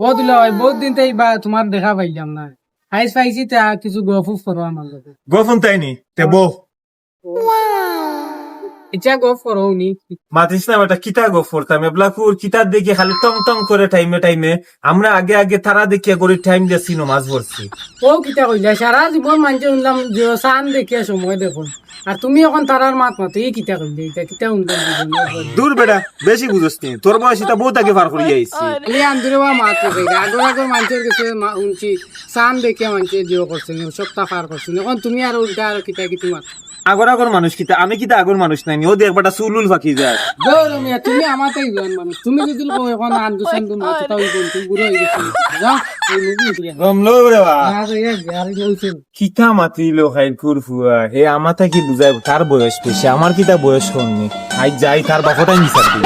ও দিল বহুত দিন তাই বা তোমার দেখা পাইলাম না আইস পাইছি তা কিছু গফুফ করো আমার লগে গোফন তাইনি তে বো। ইচ্ছা গফ করো নি? মাতিস না বেটা কিতা গো করতাম এবলাকুর কিতাব দেখে খালি টং টং করে টাইমে টাইমে। আমরা আগে আগে তারা দেখিয়া করে টাইম দিয়েছি মাছ ভরছি ও কিতা কইলা সারা জীবন মানছে শুনলাম যে চান দেখিয়া সময় দেখুন। আর তুমি এখন তারার মাত মাতো এই কিতা কইলে এটা কিতা শুনলাম জীবন দূর বেটা বেশি বুঝস নি? তোর বয়স এটা বহুত আগে পার করি আইছি খালি আন্দরে বা মাত কইছে আগর আগর মানুষের কাছে মা- শুনছি চান দেখিয়া মানুষে জিও করছে সপ্তাহ পার করছে এখন তুমি আর উল্টা আর কিতা কিতা মাত। আগর আগর মানুষ কিতা আমি কিতা আগর মানুষ নাই ও দেখ বাটা চুলুল ফাঁকি যায়। দৌড় মিয়া তুমি আমার তাই জন মানুষ তুমি যদি এখন আন্দু সান্দু মাত তাও বল তুমি বুড়ো হই গেছো। যা এই রে বা। গাড়ি লইছে কিতা মাতিলো খাইল কুরফুয়া হে আমাতা কি বুঝাই তার বয়স বেশি আমার কিতা বয়স কম নি। আই যাই তার বাপটাই নিসার দিই